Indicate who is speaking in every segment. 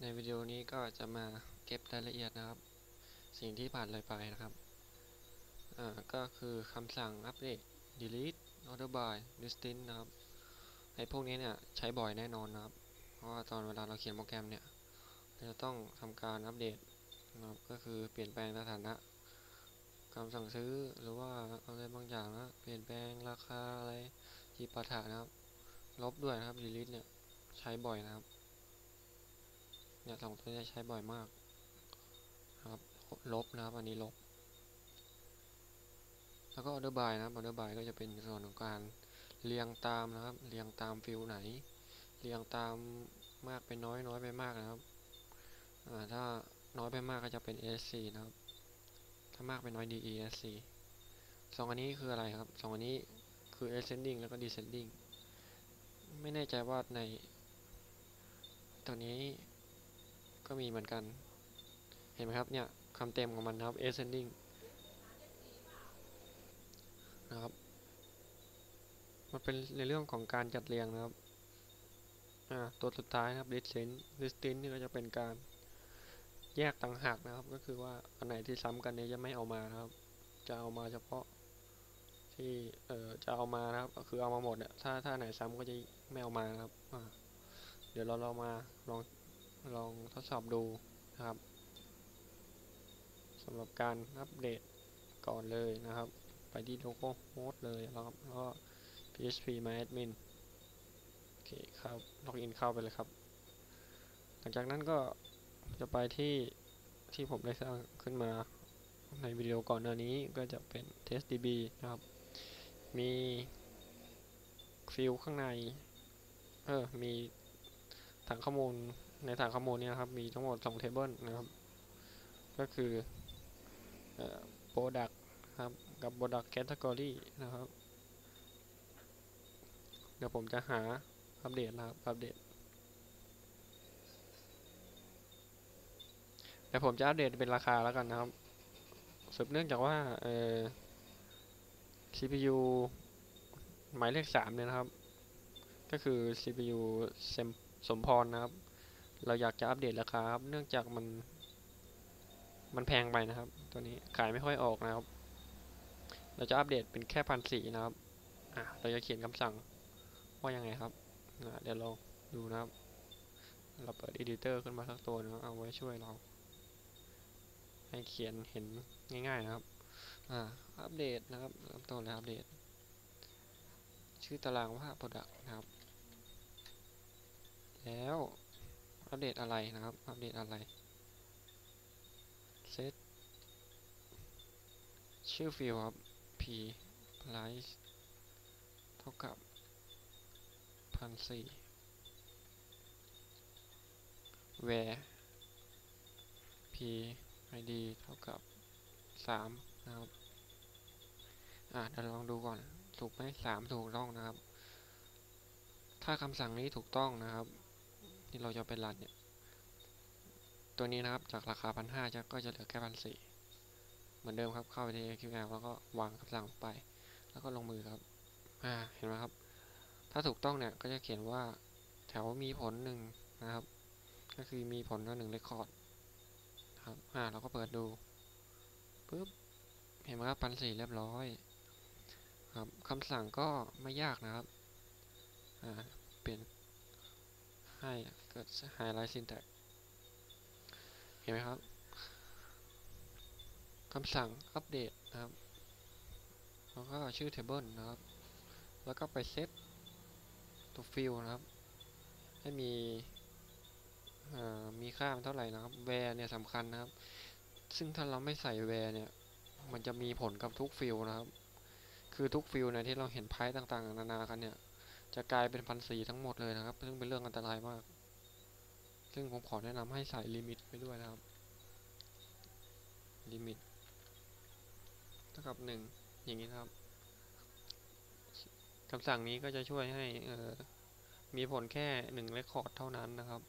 Speaker 1: ในวิดีโอนี้ก็จะมาเก็บรายละเอียดนะครับ สิ่งที่ผ่านเลยไปนะครับอ่าก็คือคำสั่งอัปเดต delete order by distance นะครับไอ้พวกนี้เนี่ยใช้บ่อยแน่นอนนะครับ เพราะว่าตอนเวลาเราเขียนโปรแกรมเนี่ยเราจะต้องทำการอัปเดตนะครับก็คือเปลี่ยนแปลงสถานะคำสั่งซื้อหรือว่าอะไรบางอย่างนะเปลี่ยนแปลงราคาอะไรจีปาถะนะครับ ลบด้วยนะครับ delete เนี่ยใช้บ่อยนะครับ เนี่ยสองตัวนี้ใช้บ่อยมากนะครับลบนะครับอันนี้ลบ แล้วก็ order by นะครับ order by ก็จะเป็นส่วนของการเรียงตามนะครับ เรียงตามฟิลไหน เรียงตามมากไปน้อยน้อยไปมากนะครับถ้าน้อยไปมากก็จะเป็น asc นะครับ ถ้ามากไปน้อย DESC สองอันนี้คืออะไรครับสองอันนี้คือ ascending แล้วก็ descending ไม่แน่ใจว่าในตัวนี้ ก็มีเหมือนกัน เห็นไหมครับเนี่ยคำเต็มของมันครับ ascending นะครับ มันเป็นในเรื่องของการจัดเรียงนะครับอ่าตัวสุดท้ายนะครับ descent descent นี่ก็จะเป็นการแยกต่างหากนะครับ ก็คือว่าอันไหนที่ซ้ำกันเนี่ยจะไม่เอามานะครับ จะเอามาเฉพาะที่เอ่อจะเอามานะครับก็คือเอามาหมดอะถ้าถ้าไหนซ้ำก็จะไม่เอามานะครับอ่าเดี๋ยวเราเรามาลอง ลองทดสอบดูนะครับสำหรับการอัปเดตก่อนเลยนะครับ ไปที่ local host เลยแล้วก็แล้ว php myadmin โอเคครับล็อกอินเข้าไปเลยครับ หลังจากนั้นก็จะไปที่ที่ผมได้สร้างขึ้นมาในวิดีโอก่อนหน้านี้ก็จะเป็น testdb นะครับ มีฟิลข้างใน เออ มีถังข้อมูล ในฐานข้อมูลนี้นะครับ มีทั้งหมด2 table นะครับ ก็คือ product ครับกับ product category นะครับ เดี๋ยวผมจะหาอัปเดตนะครับอัปเดตเดี๋ยวผมจะอัปเดตเป็นราคาแล้วกันนะครับสืบเนื่องจากว่าเอ่อ CPU หมายเลขสามเนี่ยนะครับ ก็คือ CPU สมพรนะครับ เราอยากจะอัปเดตราคาครับ เนื่องจากมัน มันแพงไปนะครับ ตัวนี้ขายไม่ค่อยออกนะครับ เราจะอัปเดตเป็นแค่พันสี่นะครับ อะเราจะเขียนคำสั่งว่ายังไงครับเดี๋ยวลองดูนะครับ เราเปิด editor ขึ้นมาสักตัวนึงเอาไว้ช่วยเรา ให้เขียนเห็นง่ายๆนะครับ อ่า อัปเดตนะครับเริ่มต้นเลยอัปเดต ชื่อตารางว่า product นะครับ แล้ว อัปเดตอะไรนะครับ อัปเดตอะไร set ชื่อฟิลครับ p price เท่ากับพันสี่ where p id เท่ากับสามนะครับ อ่าเดี๋ยวลองดูก่อน ถูกไหมสามถูกต้องนะครับ ถ้าคำสั่งนี้ถูกต้องนะครับ ที่เราจะไปรันเนี่ย ตัวนี้นะครับจากราคาพันห้าจะก็จะเหลือแค่พันสี่เหมือนเดิมครับเข้าไปที่ SQL แล้วก็วางคำสั่งไป แล้วก็ลงมือครับอ่าเห็นไหมครับ ถ้าถูกต้องเนี่ยก็จะเขียนว่าแถวมีผลหนึ่งนะครับ ก็คือมีผลว่าหนึ่งเรคคอร์ดครับอ่าเราก็เปิดดูปุ๊บเห็นไหมครับพันสี่เรียบร้อยครับคำสั่งก็ไม่ยากนะครับ อ่า เปลี่ยนให้ เกิด highlight syntax เห็นไหมครับคำสั่งอัปเดตนะครับ แล้วก็ชื่อ table นะครับ แล้วก็ไปเซตตัว field นะครับ ให้มีมีค่ามันเท่าไหร่นะครับ where เนี่ยสำคัญนะครับ ซึ่งถ้าเราไม่ใส่ where เนี่ยมันจะมีผลกับทุกฟิลนะครับ คือทุกฟิลเนี่ยที่เราเห็นไพ่ต่างๆ นานากันเนี่ย จะกลายเป็นพันสีทั้งหมดเลยนะครับ ซึ่งเป็นเรื่องอันตรายมาก ซึ่งผมขอแนะนำให้ใส่ลิมิตไปด้วยนะครับ ลิมิตเท่ากับหนึ่งอย่างนี้ครับคำสั่งนี้ก็จะช่วยให้มีผลแค่หนึ่งเรคคอร์ดเท่านั้นนะครับ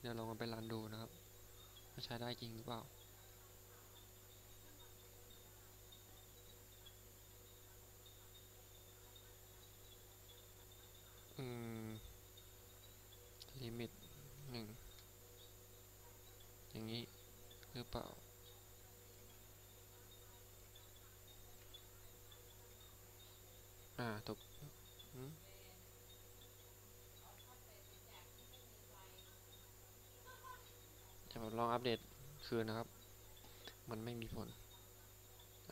Speaker 1: เดี๋ยวลองไปรันดูนะครับว่าใช้ได้จริงหรือเปล่า อืม ลิมิตหนึ่ง อย่างนี้หรือเปล่า อ่าถูกอืมจะผม ลองอัปเดตคืนนะครับ มันไม่มีผล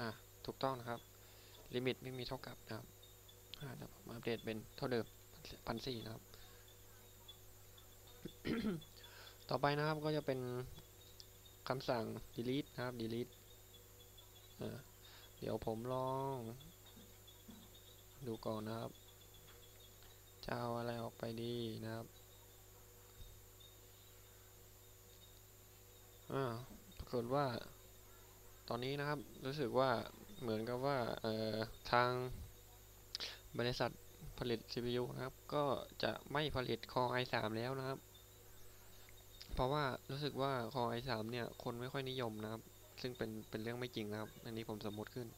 Speaker 1: อ่าถูกต้องนะครับ ลิมิตไม่มีเท่ากับนะครับอ่าเดี๋ยวผมอัปเดตเป็นเท่าเดิมพันสี่นะครับ ต่อไปนะครับก็จะเป็นคำสั่ง delete นะครับ delete อ่าเดี๋ยวผมลอง ดูก่อนนะครับ จะเอาอะไรออกไปดีนะครับ อ่าปรากฏว่า ตอนนี้นะครับ รู้สึกว่าเหมือนกับว่าเอ่อทางบริษัทผลิต CPU นะครับ ก็จะไม่ผลิต Core i3 แล้วนะครับ เพราะว่ารู้สึกว่า Core i3 เนี่ย คนไม่ค่อยนิยมนะครับ ซึ่งเป็นเป็นเรื่องไม่จริงนะครับ อันนี้ผมสมมติขึ้น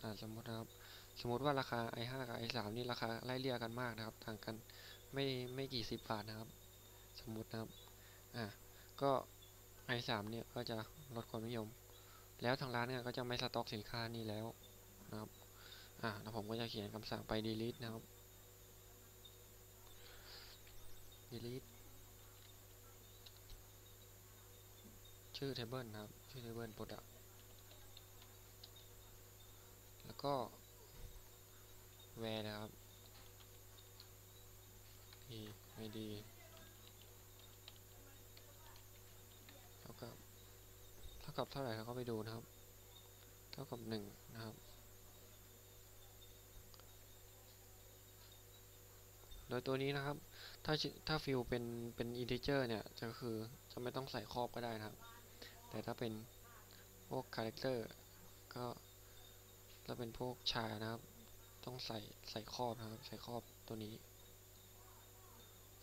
Speaker 1: อ่า สมมตินะครับ สมมติว่าราคา i5 กับ i3 นี่ราคาไล่เลี่ยกันมากนะครับ ต่างกันไม่ไม่กี่สิบบาทนะครับ สมมตินะครับ อ่า ก็ i3 เนี่ยก็จะลดความนิยม แล้วทางร้านเนี่ยก็จะไม่สต็อกสินค้านี้แล้วนะครับอ่าแล้วผมก็จะเขียนคำสั่งไป delete นะครับ delete ชื่อ table นะครับ ชื่อ table product แล้วก็ where นะครับ e id เท่ากับเท่ากับเท่าไหร่เราก็ไปดูนะครับ เท่ากับหนึ่งนะครับ โดยตัวนี้นะครับ ถ้าถ้าฟิลเป็นเป็น integer เนี่ย จะคือจะไม่ต้องใส่ครอบก็ได้นะครับ แต่ถ้าเป็นพวก character ก็ถ้าเป็นพวกชานะครับ ต้องใส่ใส่ครอบนะครับ ใส่ครอบตัวนี้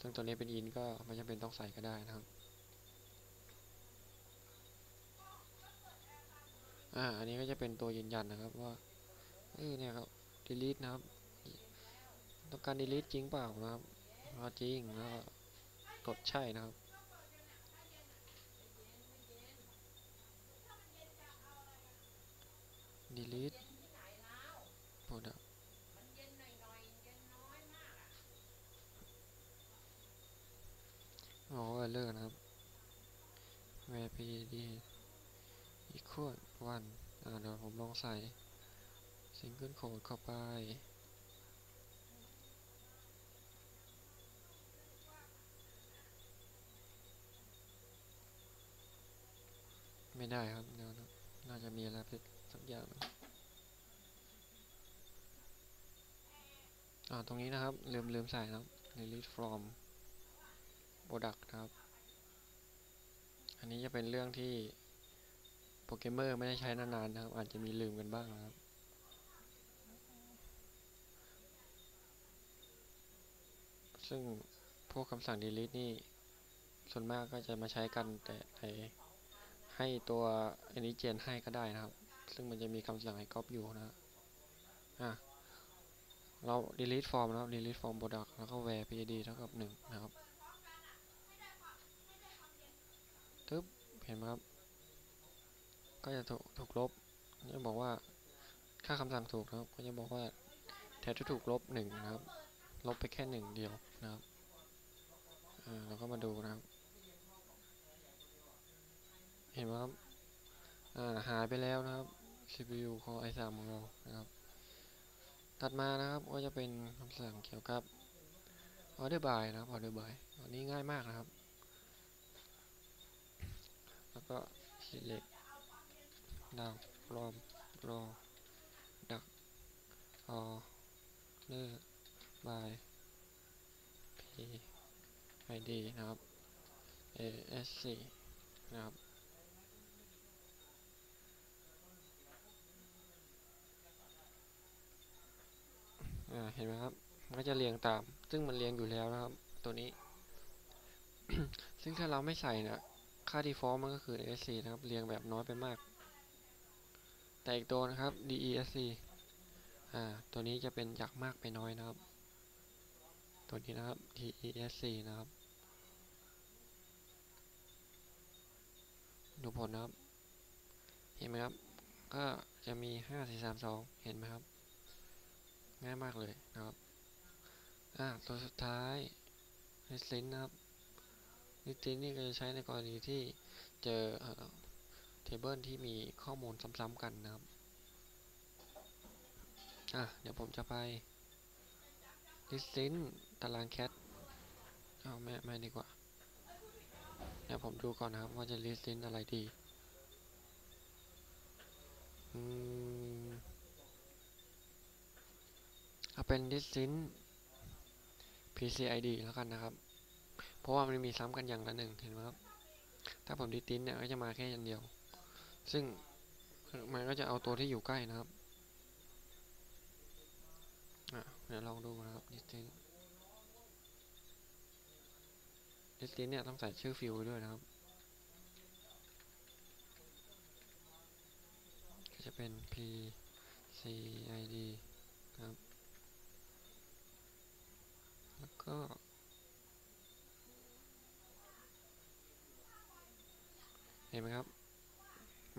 Speaker 1: ซึ่งตัวนี้เป็น in ก็ไม่จำเป็นต้องใส่ก็ได้นะครับ อ่า อันนี้ก็จะเป็นตัวยืนยันนะครับว่า เออเนี่ยครับ delete นะครับ ต้องการ delete จริงเปล่านะครับจริงแล้วกดใช่นะครับดีลิท อ๋อ error นะครับ where pd equal 1อ่าเดี๋ยวผมลองใส่ single quote เข้าไป ไม่ได้ครับเดี๋ยวนะน่าจะมีอะไรผิดสักอย่างอ่าตรงนี้นะครับ ลืมลืมใส่นะครับ delete from product ครับ อันนี้จะเป็นเรื่องที่ โปรแกรมเมอร์ไม่ได้ใช้นานๆนะครับ อาจจะมีลืมกันบ้างนะครับซึ่งพวกคำสั่ง delete นี่ ส่วนมากก็จะมาใช้กันแต่ในให้ตัวอันนี้เจนให้ก็ได้นะครับ ซึ่งมันจะมีคำสั่งให้ก๊อปอยู่นะอะเรา delete form นะครับ delete form product แล้วก็ where pid เท่ากับหนึ่งนะครับทึบเห็นไหมครับ ก็จะถูกถูกลบจะบอกว่าค่าคำสั่งถูกนะครับ ก็จะบอกว่าแทนที่ถูกลบหนึ่งนะครับ ลบไปแค่หนึ่งเดียวนะครับเราก็มาดูนะครับ เห็นไหมครับาหายไปแล้วนะครับ CPU Core i3 ของเรานะครับ ถัดมานะครับก็จะเป็นคำสั่งเกี่ยวกับ order by นะครับ order by อันนี้ง่ายมากนะครับ แล้วก็ select down from raw duck order by p id นะครับ asc นะครับเห็นไหมครับ มันก็จะเรียงตาม ซึ่งมันเรียงอยู่แล้วนะครับ ตัวนี้ ซึ่งถ้าเราไม่ใส่นะ ค่า default มันก็คือ sc นะครับ เรียงแบบน้อยไปมาก แต่อีกตัวนะครับ desc อ่า ตัวนี้จะเป็นจากมากไปน้อยนะครับ ตัวนี้นะครับ desc นะครับ ดูผลนะครับ เห็นไหมครับ ก็จะมีห้าสี่สามสองเห็นไหมครับ ง่ายมากเลยนะครับ อ่า ตัวสุดท้ายลิสซินนะครับลิสซินนี่ก็จะใช้ในกรณีที่เจอ เทเบิลที่มีข้อมูลซ้ำๆกันนะครับ อะ เดี๋ยวผมจะไปลิสซินตารางแคทเอาไม่ไม่ดีกว่า เดี๋ยวผมดูก่อนนะครับว่าจะลิสซินอะไรดีอืมเอาเป็น list PCID แล้วกันนะครับ เพราะว่ามันมีซ้ำกันอย่างละหนึ่งเห็นไหมครับ ถ้าผมดิสตินเนี่ยก็จะมาแค่อย่างเดียว ซึ่งมันก็จะเอาตัวที่อยู่ใกล้นะครับอะเดี๋ยวลองดูนะครับ distin distin เนี่ยต้องใส่ชื่อฟิลด้วยนะครับ ก็จะเป็น P C I D ครับ แล้วก็เห็นไหมครับ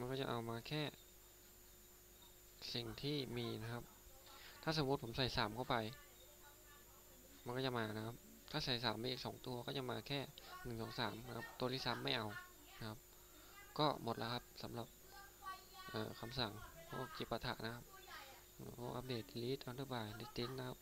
Speaker 1: มันก็จะเอามาแค่ สิ่งที่มีนะครับ ถ้าสมมติผมใส่สามเข้าไป มันก็จะมานะครับ ถ้าใส่สามไปอีกสองตัวก็จะมาแค่หนึ่งสองสามนะครับ ตัวที่ซ้ำไม่เอานะครับ ก็หมดแล้วครับสำหรับคำสั่งพวกจิปาถะนะครับพวกอัปเดต delete underbar distinct นะครับ